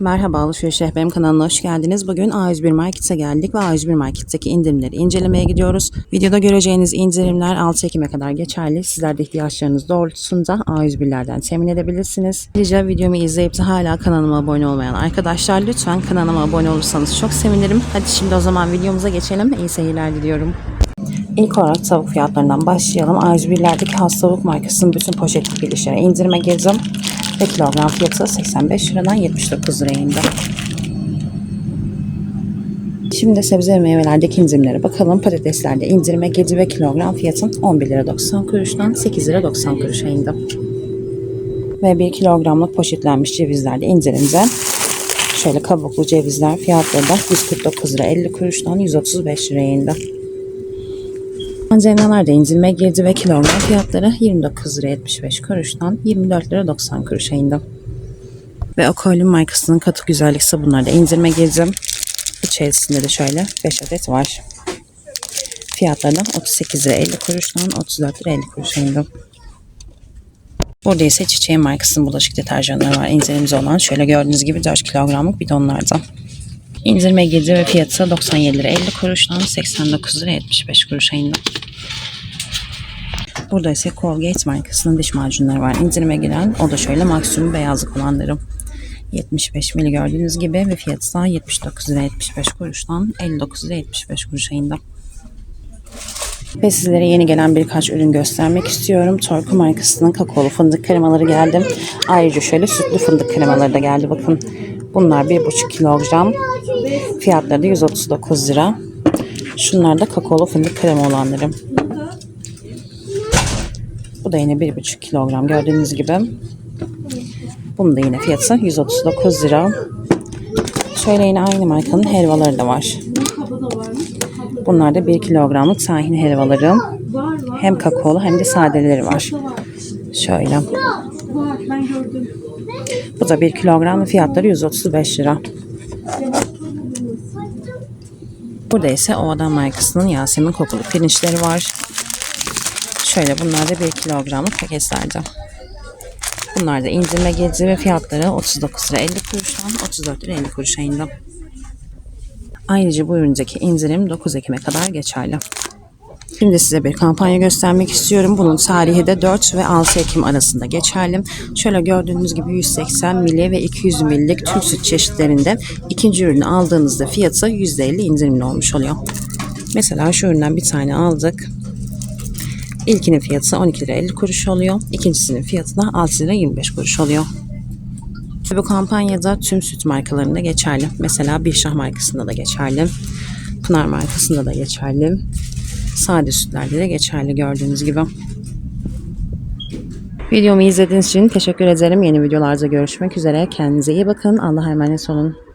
Merhaba Alışveriş Rehberim kanalına hoş geldiniz. Bugün A101 Market'e geldik ve A101 Market'teki indirimleri incelemeye gidiyoruz. Videoda göreceğiniz indirimler 6 Ekim'e kadar geçerli. Sizler de ihtiyaçlarınız doğrultusunda A101'lerden temin edebilirsiniz. Ayrıca videomu izleyip de hala kanalıma abone olmayan arkadaşlar lütfen kanalıma abone olursanız çok sevinirim. Hadi şimdi o zaman videomuza geçelim. İyi seyirler diliyorum. İlk olarak tavuk fiyatlarından başlayalım. A101'lerdeki has tavuk markasının bütün poşetli bilişlere indirime girdim. Ve kilogram fiyatı 85 liradan 79 liraya indi. Şimdi sebze ve meyvelerdeki indirimlere bakalım. Patateslerde indirime girdi ve kilogram fiyatın 11 lira 90 kuruştan 8 lira 90 kuruşa indi. Ve 1 kilogramlık poşetlenmiş cevizlerde indirimde. Şöyle kabuklu cevizler fiyatları da 149 lira 50 kuruştan 135 liraya indi. Mandalinalar da indirime girdi ve kilogram fiyatları 29 lira 75 kuruştan 24 lira 90 kuruşa indi. Ve Okolin markasının katı güzellik sabunları da indirime girdi. İçerisinde de şöyle 5 adet var. Fiyatları da 38 lira 50 kuruştan 34 lira 50 kuruşa indi. Burada ise Çiçeğin markasının bulaşık deterjanları var. İndirimde olan şöyle gördüğünüz gibi 4 kilogramlık bidonlarda. İndirime girdi ve fiyatı 97 lira 50 kuruştan 89 lira 75 kuruşa indi. Burada ise Colgate markasının diş macunları var. İndirime giren o da şöyle maksimum beyazlık olanları. 75 mili gördüğünüz gibi ve fiyatı da 79 lira 75 kuruştan 59 lira 75 kuruşa indi. Ve sizlere yeni gelen birkaç ürün göstermek istiyorum. Torku markasının kakaolu fındık kremaları geldi. Ayrıca şöyle sütlü fındık kremaları da geldi. Bakın bunlar 1,5 kilogram. Fiyatları da 139 lira. Şunlar da kakaolu fındık krema olanları. Bu da yine 1,5 kilogram gördüğünüz gibi. Bunun da yine fiyatı 139 lira. Şöyle yine aynı markanın helvaları da var. Bunlar da 1 kilogramlık tahin helvaları. Hem kakaolu hem de sadeleri var. Şöyle. Bu da 1 kilogram ve fiyatları 135 lira. Burada ise Ova'dan markasının Yasemin kokulu pirinçleri var. Şöyle bunlar da 1 kilogramlık paketlerde. Bunlar da indirime girdi ve fiyatları 39 lira 50 kuruştan 34 lira 50 kuruşa indi. Ayrıca bu üründeki indirim 9 Ekim'e kadar geçerli. Şimdi size bir kampanya göstermek istiyorum. Bunun tarihi de 4 ve 6 Ekim arasında geçerli. Şöyle gördüğünüz gibi 180 ml ve 200 ml'lik tüm süt çeşitlerinde ikinci ürünü aldığınızda fiyatı %50 indirimli olmuş oluyor. Mesela şu üründen bir tane aldık. İlkinin fiyatı 12 lira 50 kuruş oluyor. İkincisinin fiyatı da 6 lira 25 kuruş oluyor. Bu kampanyada tüm süt markalarında geçerli. Mesela Birşah markasında da geçerli. Pınar markasında da geçerli. Sade sütlerde de geçerli gördüğünüz gibi. Videomu izlediğiniz için teşekkür ederim. Yeni videolarda görüşmek üzere. Kendinize iyi bakın. Allah'a emanet olun.